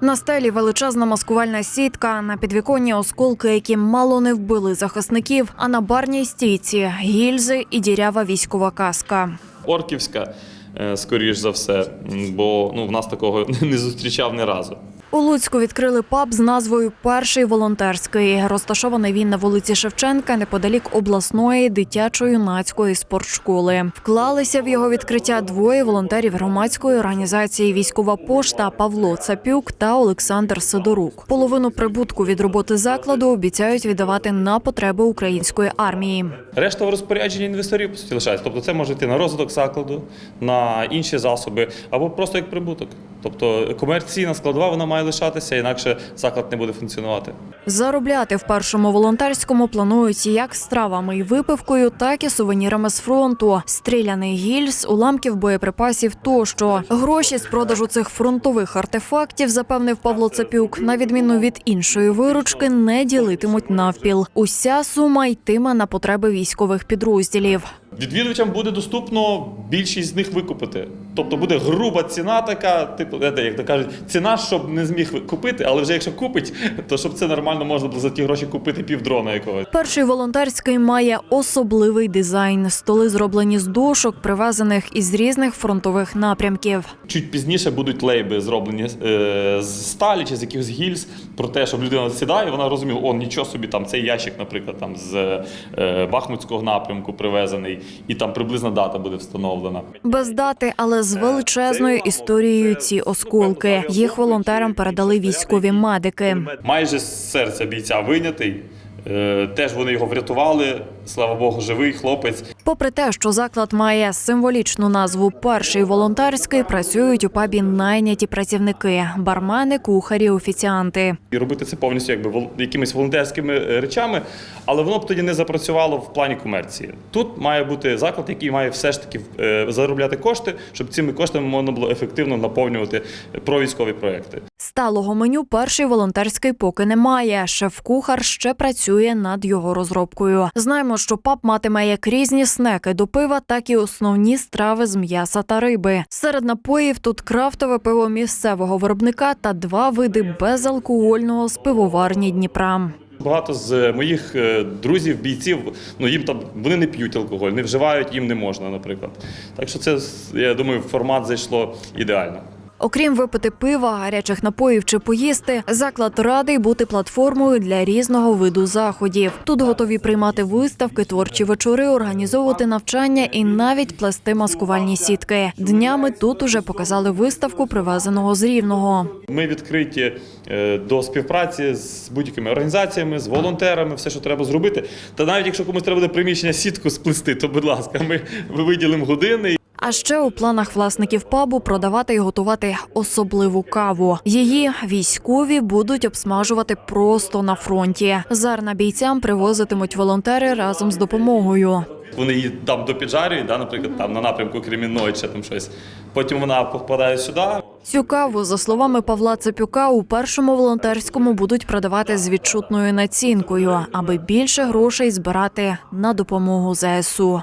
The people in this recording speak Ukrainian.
На стелі величезна маскувальна сітка, на підвіконні осколки, які мало не вбили захисників, а на барній стійці гільзи і дірява військова каска. Орківська, скоріш за все, бо ну, в нас такого не зустрічав ні разу. У Луцьку відкрили паб з назвою Перший волонтерський. Розташований він на вулиці Шевченка неподалік обласної дитячо-юнацької спортшколи. Вклалися в його відкриття двоє волонтерів громадської організації Військова пошта Павло Цапюк та Олександр Сидорук. Половину прибутку від роботи закладу обіцяють віддавати на потреби української армії. Решта в розпорядженні інвесторів по суті лишається. Тобто це може йти на розвиток закладу, на інші засоби або просто як прибуток. Тобто комерційна складова вона має лишатися, інакше заклад не буде функціонувати. Заробляти в першому волонтерському планують як стравами і випивкою, так і сувенірами з фронту, стріляний гільз, уламків боєприпасів тощо. Гроші з продажу цих фронтових артефактів, запевнив Павло Цапюк, на відміну від іншої виручки, не ділитимуть навпіл. Уся сума йтиме на потреби військових підрозділів. Відвідувачам буде доступно більшість з них викупити. Тобто буде груба ціна така, типу, як то кажуть, ціна, щоб не зміг купити, але вже якщо купить, то щоб це нормально можна було за ті гроші купити півдрона якогось. Перший волонтерський має особливий дизайн. Столи зроблені з дошок, привезених із різних фронтових напрямків. Чуть пізніше будуть лейби зроблені е, з сталі чи з якихось гільз про те, щоб людина сідає, вона розуміла, о, нічого собі, там цей ящик, наприклад, там з е, Бахмутського напрямку привезений, і там приблизна дата буде встановлена. Без дати, але з величезною історією ці осколки. Їх волонтерам передали військові медики. Майже з серця бійця вийнятий. Е, Теж вони його врятували. Слава Богу, живий хлопець. Попри те, що заклад має символічну назву Перший волонтерський, працюють у пабі найняті працівники: бармени, кухарі, офіціанти. І робити це повністю якби якимись волонтерськими е, речами, але воно б тоді не запрацювало в плані комерції. Тут має бути заклад, який має все ж таки е, заробляти кошти, щоб цими коштами можна було ефективно наповнювати провійськові проекти. Сталого меню перший волонтерський поки немає. Шеф-кухар ще працює над його розробкою. Знаємо, що паб матиме як різні снеки до пива, так і основні страви з м'яса та риби. Серед напоїв тут крафтове пиво місцевого виробника та два види безалкогольного з пивоварні Дніпра. Багато з моїх е, друзів, бійців, ну їм там вони не п'ють алкоголь, не вживають, їм не можна, наприклад. Так що це я думаю, формат зайшло ідеально. Окрім випити пива, гарячих напоїв чи поїсти, заклад радий бути платформою для різного виду заходів. Тут готові приймати виставки, творчі вечори, організовувати навчання і навіть плести маскувальні сітки. Днями тут уже показали виставку привезеного з рівного. Ми відкриті е, до співпраці з будь-якими організаціями, з волонтерами, все, що треба зробити. Та навіть якщо комусь треба буде приміщення сітку сплести, то будь ласка, ми виділимо години. А ще у планах власників пабу продавати і готувати особливу каву. Її військові будуть обсмажувати просто на фронті. Зерна бійцям привозитимуть волонтери разом з допомогою. Вони її там до піджарюють, да, наприклад, там на напрямку Кремінної чи там щось. Потім вона попадає сюди. Цю каву, за словами Павла Цепюка, у першому волонтерському будуть продавати з відчутною націнкою, аби більше грошей збирати на допомогу ЗСУ.